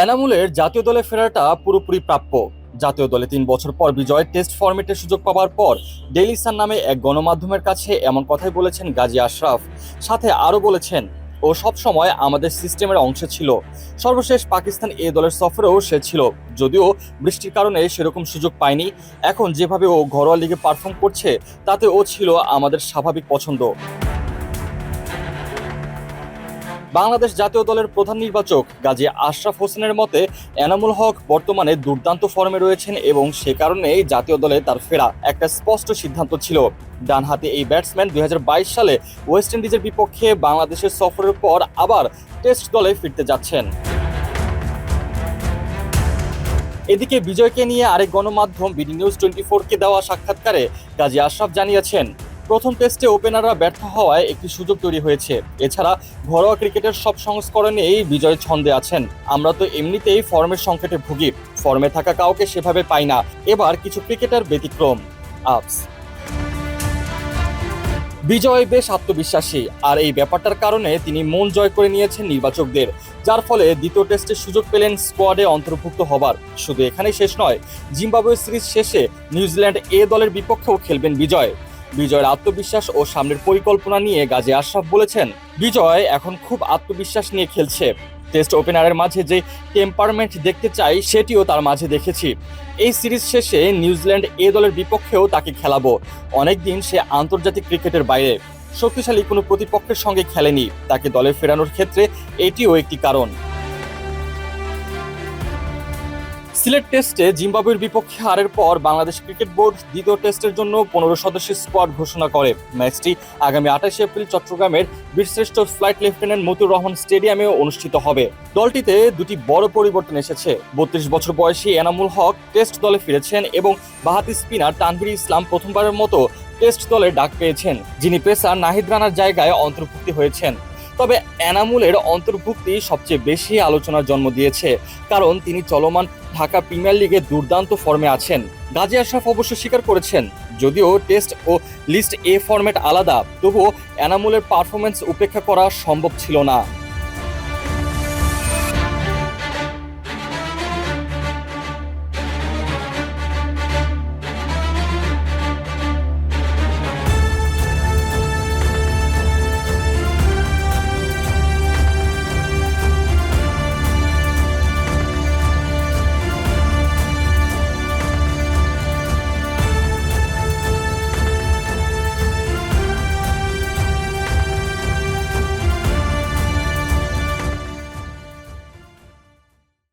এনামুলের জাতীয় দলে ফেরাটা পুরোপুরি প্রাপ্য। জাতীয় দলে তিন বছর পর বিজয় টেস্ট ফরম্যাটের সুযোগ পাওয়ার পর ডেইলি সান নামে এক গণমাধ্যমের কাছে এমন কথাই বলেছেন গাজী আশরাফ। সাথে আরও বলেছেন, ও সব সময় আমাদের সিস্টেমের অংশ ছিল। সর্বশেষ পাকিস্তান এ দলের সফরেও সে ছিল। যদিও বৃষ্টির কারণে সেরকম সুযোগ পায়নি, এখন যেভাবে ও ঘরোয়া লিগে পারফর্ম করছে, তাতে ও ছিল আমাদের স্বাভাবিক পছন্দ। বাংলাদেশ জাতীয় দলের প্রধান নির্বাচক গাজী আশরাফ হোসেনের মতে, এনামুল হক বর্তমানে দুর্দান্ত ফর্মে রয়েছেন এবং সে কারণেই জাতীয় দলে তার ফেরা একটা স্পষ্ট সিদ্ধান্ত ছিল। ডানহাতে এই ব্যাটসম্যান দুই হাজার বাইশ সালে ওয়েস্ট ইন্ডিজের বিপক্ষে বাংলাদেশের সফরের পর আবার টেস্ট দলে ফিরতে যাচ্ছেন। এদিকে বিজয়কে নিয়ে আরেক গণমাধ্যম, বিডি নিউজ টোয়েন্টি ফোরকে দেওয়া সাক্ষাৎকারে গাজী আশরাফ জানিয়েছেন প্রথম টেস্টে ওপেনাররা ব্যর্থ হওয়ায় একটি সুযোগ তৈরি হয়েছে। এছাড়া ঘরোয়া ক্রিকেটের সব সংস্করণেই বিজয় ছন্দে আছেন। আমরা তো এমনিতেই ফর্মের সংকটে ভুগি। ফর্মে থাকা কাউকে সেভাবে পাই না। এবার কিছু ক্রিকেটার ব্যতিক্রম। আপস বিজয় বেশ আত্মবিশ্বাসী। আর এই ব্যাপারটার কারণে তিনি মন জয় করে নিয়েছেন নির্বাচকদের। যার ফলে দ্বিতীয় টেস্টে সুযোগ পেলেন স্কোয়াডে অন্তর্ভুক্ত হবার। শুধু এখানেই শেষ নয় জিম্বাবুয়ে সিরিজ শেষে নিউজিল্যান্ড এ দলের বিপক্ষেও খেলবেন বিজয়। বিজয়ের আত্মবিশ্বাস ও সামনের পরিকল্পনা নিয়ে গাজী আশরাফ বলেছেন, বিজয় এখন খুব আত্মবিশ্বাস নিয়ে খেলছে। টেস্ট ওপেনারের মাঝে যে টেম্পারমেন্ট দেখতে চাই, সেটিও তার মাঝে দেখেছি। এই সিরিজ শেষে নিউজিল্যান্ড এ দলের বিপক্ষেও তাকে খেলাবো। অনেকদিন সে আন্তর্জাতিক ক্রিকেটের বাইরে। শক্তিশালী কোনো প্রতিপক্ষের সঙ্গে খেলেনি। তাকে দলে ফেরানোর ক্ষেত্রে এটিও একটি কারণ। সিলেট টেস্টে জিম্বাবুয়ের বিপক্ষে হারের পর বাংলাদেশ ক্রিকেট বোর্ড দ্বিতীয় টেস্টের জন্য পনেরো সদস্যের স্কোয়াড ঘোষণা করে। ম্যাচটি আগামী আঠাশে এপ্রিল চট্টগ্রামের বীরশ্রেষ্ঠ ফ্লাইট লেফটেন্যান্ট মতুর রহমান স্টেডিয়ামে অনুষ্ঠিত হবে। দলটিতে দুটি বড় পরিবর্তন এসেছে। বত্রিশ বছর বয়সী এনামুল হক টেস্ট দলে ফিরেছেন এবং বাহাতি স্পিনার তানভীর ইসলাম প্রথমবারের মতো টেস্ট দলে ডাক পেয়েছেন, যিনি পেসার নাহিদ রানার জায়গায় অন্তর্ভুক্তি হয়েছেন। তবে এনামুলের অন্তর্ভুক্তি সবচেয়ে বেশি আলোচনার জন্ম দিয়েছে, কারণ তিনি চলমান ঢাকা প্রিমিয়ার লিগে দুর্দান্ত ফর্মে আছেন। গাজী আশরাফ অবশ্য স্বীকার করেছেন, যদিও টেস্ট ও লিস্ট এ ফর্ম্যাট আলাদা, তবুও এনামুলের পারফরমেন্স উপেক্ষা করা সম্ভব ছিল না।